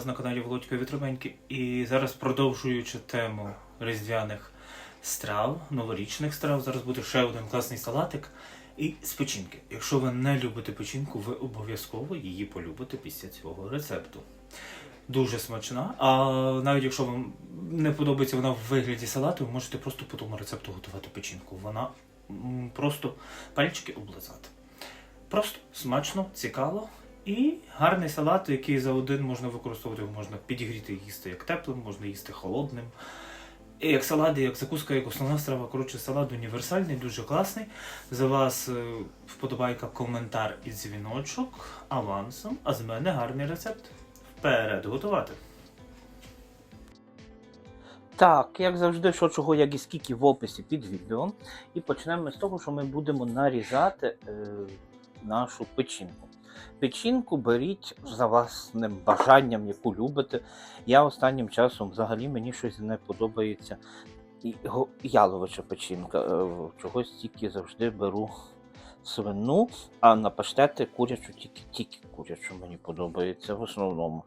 Вас на каналі Володька Вітроменьки. І зараз продовжуючи тему різдвяних страв, новорічних страв, зараз буде ще один класний салатик. І з печінки. Якщо ви не любите печінку, ви обов'язково її полюбите після цього рецепту. Дуже смачна. А навіть якщо вам не подобається вона в вигляді салату, ви можете просто по тому рецепту готувати печінку. Вона просто пальчики облизати. Просто смачно, цікаво. І гарний салат, який за один можна використовувати, можна підігріти їсти як теплим, можна їсти холодним. І як салат, як закуска, як основна страва. Коротше, салат універсальний, дуже класний. За вас е, вподобайка, коментар і дзвіночок авансом, а з мене гарний рецепт. Вперед готувати. Так, як завжди, що чого, як і скільки в описі під відео. І почнемо з того, що ми будемо нарізати е, нашу печінку. Печінку беріть за власним бажанням, яку любите. Я останнім часом взагалі мені щось не подобається. Яловича печінка. Е, чогось тільки завжди беру свину, а на паштети курячу тільки, тільки курячу мені подобається в основному.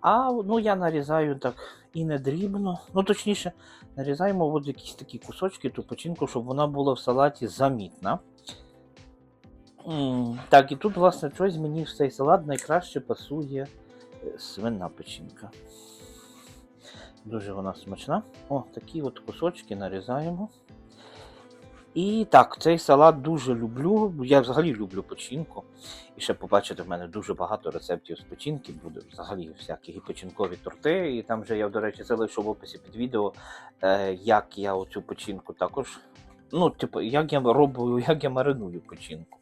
А ну я нарізаю так і не дрібно. Ну точніше, нарізаємо от якісь такі кусочки, ту печінку, щоб вона була в салаті замітна. Так, і тут, власне, щось мені в цей салат найкраще пасує е, свина печінка. Дуже вона смачна. О, такі от кусочки нарізаємо. І так, цей салат дуже люблю. Я взагалі люблю печінку. І ще побачите, в мене дуже багато рецептів з печінки буде. Взагалі всякі і печінкові торти. І там вже я, до речі, залишу в описі під відео, е, як я оцю печінку також. Ну, типу, як я роблю, як я мариную печінку.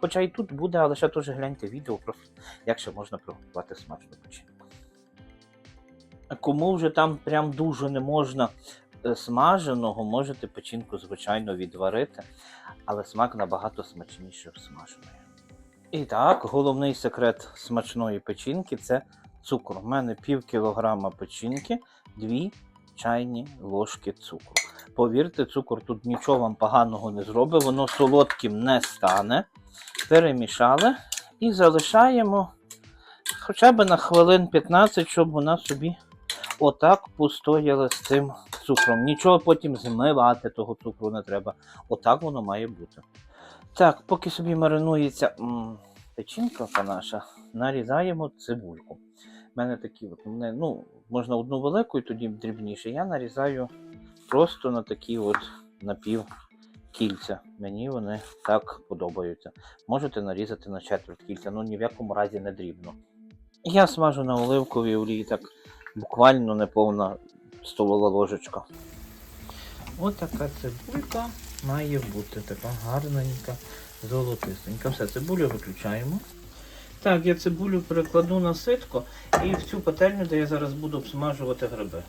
Хоча і тут буде, але ще теж гляньте відео, просто як ще можна приготувати смачну печінку. Кому вже там прям дуже не можна е, смаженого, можете печінку, звичайно, відварити, але смак набагато смачніше в смаженої. І так, головний секрет смачної печінки це цукор. У мене пів кілограма печінки, 2 чайні ложки цукру. Повірте, цукор тут нічого вам поганого не зробить, воно солодким не стане. Перемішали і залишаємо хоча б на хвилин 15, щоб вона собі отак постояла з цим цукром. Нічого потім змивати того цукру не треба. Отак воно має бути. Так, поки собі маринується печінка наша, нарізаємо цибульку. У мене такі от, мене, ну, можна одну велику і тоді дрібніше. Я нарізаю просто на такі от напів кільця. Мені вони так подобаються. Можете нарізати на четверть кільця, ну ні в якому разі не дрібно. Я смажу на оливковій олії так буквально неповна столова ложечка. Ось така цибулька має бути така гарненька, золотистенька. Все, цибулю виключаємо. Так, я цибулю перекладу на ситко і в цю пательню, де я зараз буду обсмажувати гриби.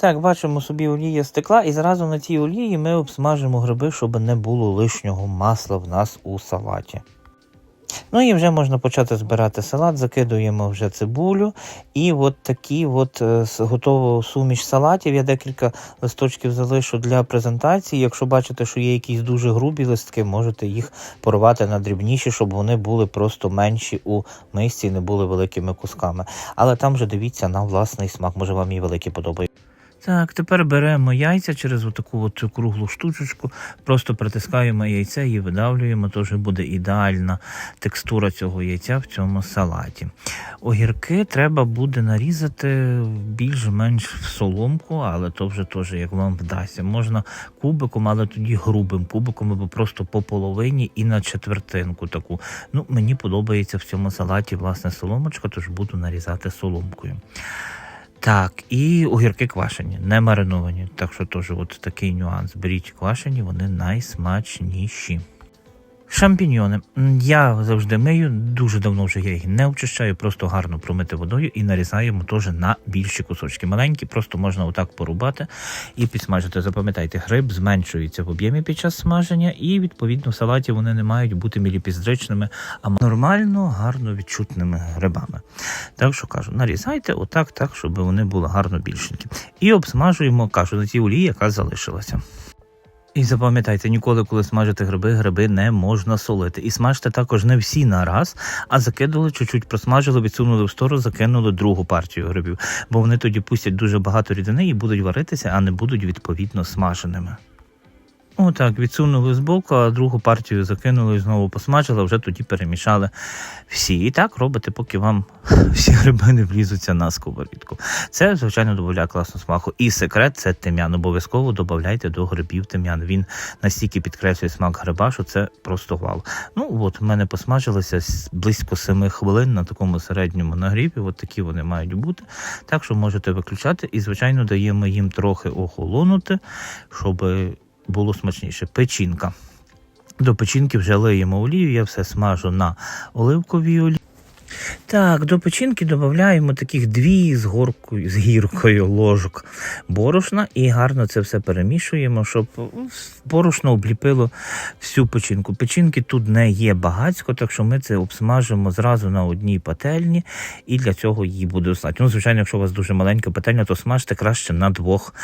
Так, бачимо собі олія стекла, і зразу на цій олії ми обсмажимо гриби, щоб не було лишнього масла в нас у салаті. Ну і вже можна почати збирати салат, закидуємо вже цибулю. І от такі от е, готову суміш салатів. Я декілька листочків залишу для презентації. Якщо бачите, що є якісь дуже грубі листки, можете їх порвати на дрібніші, щоб вони були просто менші у мисці і не були великими кусками. Але там вже дивіться на власний смак, може вам і великі подобаються. Так, тепер беремо яйця через отаку от круглу штучечку, просто притискаємо яйце і видавлюємо, то вже буде ідеальна текстура цього яйця в цьому салаті. Огірки треба буде нарізати більш-менш в соломку, але то вже теж як вам вдасться. Можна кубиком, але тоді грубим кубиком, або просто по половині і на четвертинку таку. Ну, мені подобається в цьому салаті власне соломочка, тож буду нарізати соломкою. Так, і огірки квашені, не мариновані. Так що теж от такий нюанс. Беріть квашені, вони найсмачніші. Шампіньйони. Я завжди мию, дуже давно вже я їх не очищаю, просто гарно промити водою і нарізаємо теж на більші кусочки. Маленькі, просто можна отак порубати і підсмажити. Запам'ятайте, гриб зменшується в об'ємі під час смаження, і відповідно в салаті вони не мають бути міліпіздричними, а нормально, гарно відчутними грибами. Так що кажу, нарізайте отак, так, щоб вони були гарно більшенькі. І обсмажуємо, кажу, на тій олії, яка залишилася. І запам'ятайте, ніколи, коли смажите гриби, гриби не можна солити. І смажте також не всі на раз, а закидали, чуть-чуть просмажили, відсунули в сторону, закинули другу партію грибів. Бо вони тоді пустять дуже багато рідини і будуть варитися, а не будуть відповідно смаженими. Отак, відсунули з боку, а другу партію закинули і знову посмажили, вже тоді перемішали всі. І так робите, поки вам всі гриби не влізуться на сковорідку. Це, звичайно, додає класну смаку. І секрет це тим'ян. Обов'язково додавайте до грибів тим'ян. Він настільки підкреслює смак гриба, що це просто вау. Ну от в мене посмажилося близько 7 хвилин на такому середньому нагріві. От такі вони мають бути. Так що можете виключати. І, звичайно, даємо їм трохи охолонути, щоб було смачніше. Печінка. До печінки вже лиємо олію, я все смажу на оливковій олії. Так, до печінки додаємо таких дві з горкою, з гіркою ложок борошна і гарно це все перемішуємо, щоб ну, борошно обліпило всю печінку. Печінки тут не є багацько, так що ми це обсмажимо зразу на одній пательні, і для цього її буде достатньо. Ну, звичайно, якщо у вас дуже маленька пательня, то смажте краще на двох,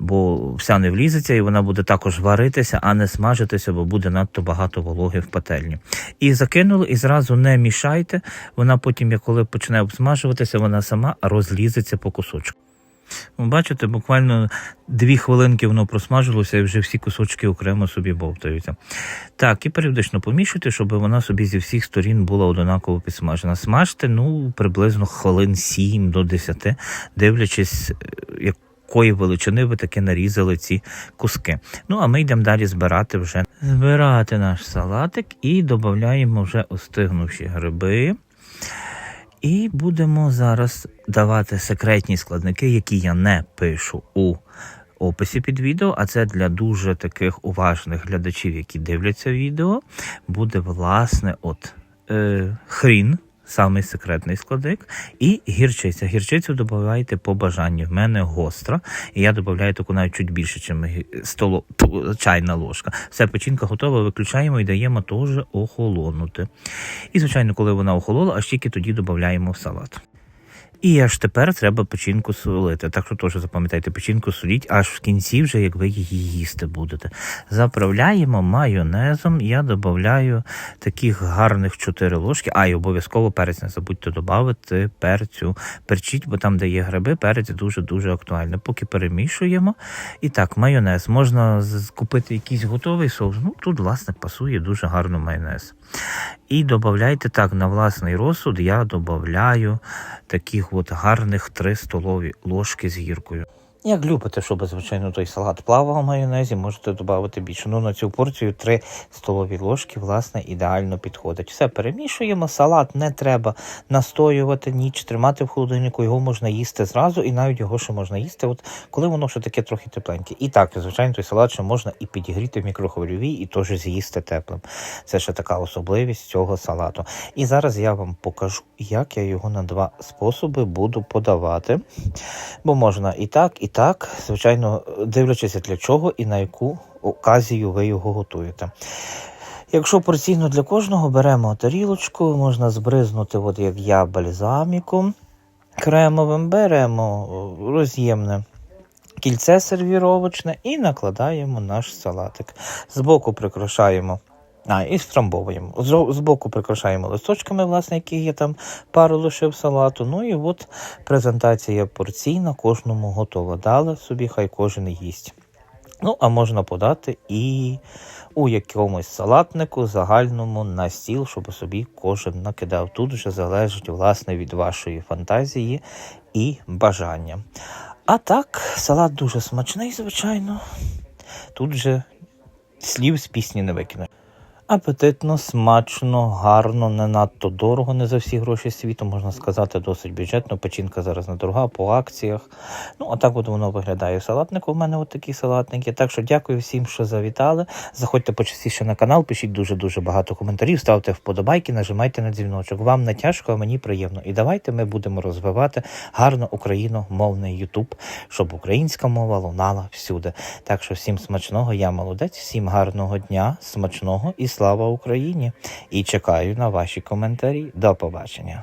бо вся не влізеться, і вона буде також варитися, а не смажитися, бо буде надто багато вологи в пательні. І закинули, і зразу не мішайте. Вона потім, як коли почне обсмажуватися, вона сама розлізеться по кусочку. Ви Бачите, буквально дві хвилинки воно просмажилося і вже всі кусочки окремо собі бовтаються. Так, і періодично помішуйте, щоб вона собі зі всіх сторін була однаково підсмажена. Смажте ну, приблизно хвилин 7 до 10, дивлячись, е, якої величини ви таки нарізали ці куски. Ну, а ми йдемо далі збирати вже. Збирати наш салатик і додаємо вже остигнувші гриби. І будемо зараз давати секретні складники, які я не пишу у описі під відео, а це для дуже таких уважних глядачів, які дивляться відео, буде власне от е, хрін. Самий секретний складник, і гірчиця. Гірчицю додавайте по бажанню. В мене гостра, і я додаю таку навіть чуть більше, ніж столо, чайна ложка. Все, печінка готова, виключаємо і даємо теж охолонути. І, звичайно, коли вона охолола, аж тільки тоді додаємо в салат. І аж тепер треба печінку солити. Так що теж запам'ятайте, печінку соліть аж в кінці, вже як ви її їсти будете. Заправляємо майонезом. Я додаю таких гарних 4 ложки. А, і обов'язково перець не забудьте додати перцю. Перчіть, бо там, де є гриби, перець дуже-дуже актуально. Поки перемішуємо. І так, майонез. Можна купити якийсь готовий соус. Ну, тут, власне, пасує дуже гарно майонез. І додавайте так, на власний розсуд я додаю таких от гарних три столові ложки з гіркою. Як любите, щоб, звичайно, той салат плавав в майонезі, можете додати більше. Ну, на цю порцію 3 столові ложки, власне, ідеально підходить. Все перемішуємо. Салат не треба настоювати ніч, тримати в холодильнику, його можна їсти зразу, і навіть його ще можна їсти, от коли воно ще таке трохи тепленьке. І так, звичайно, той салат ще можна і підігріти в мікрохвильовій, і теж з'їсти теплим. Це ще така особливість цього салату. І зараз я вам покажу, як я його на два способи буду подавати. Бо можна і так, і так. Звичайно, дивлячись для чого і на яку оказію ви його готуєте. Якщо порційно для кожного беремо тарілочку, можна збризнути, от як я, бальзаміком кремовим, беремо роз'ємне кільце сервіровочне і накладаємо наш салатик. Збоку прикрашаємо. А, і страмбовуємо. Збоку прикрашаємо листочками, власне, яких я там пару лишив салату. Ну і от презентація порційна, кожному готова. Дали собі, хай кожен їсть. Ну, а можна подати і у якомусь салатнику загальному на стіл, щоб собі кожен накидав. Тут вже залежить власне від вашої фантазії і бажання. А так, салат дуже смачний, звичайно. Тут же слів з пісні не викинеш. Апетитно, смачно, гарно, не надто дорого, не за всі гроші світу, можна сказати, досить бюджетно. Печінка зараз недорога по акціях. Ну, а так от воно виглядає салатник. У мене от такі салатники. Так що дякую всім, що завітали. Заходьте почастіше на канал, пишіть дуже-дуже багато коментарів, ставте вподобайки, нажимайте на дзвіночок. Вам не тяжко, а мені приємно. І давайте ми будемо розвивати гарно україномовний Ютуб, щоб українська мова лунала всюди. Так що всім смачного, я молодець, всім гарного дня, смачного і слава Україні! І чекаю на ваші коментарі. До побачення.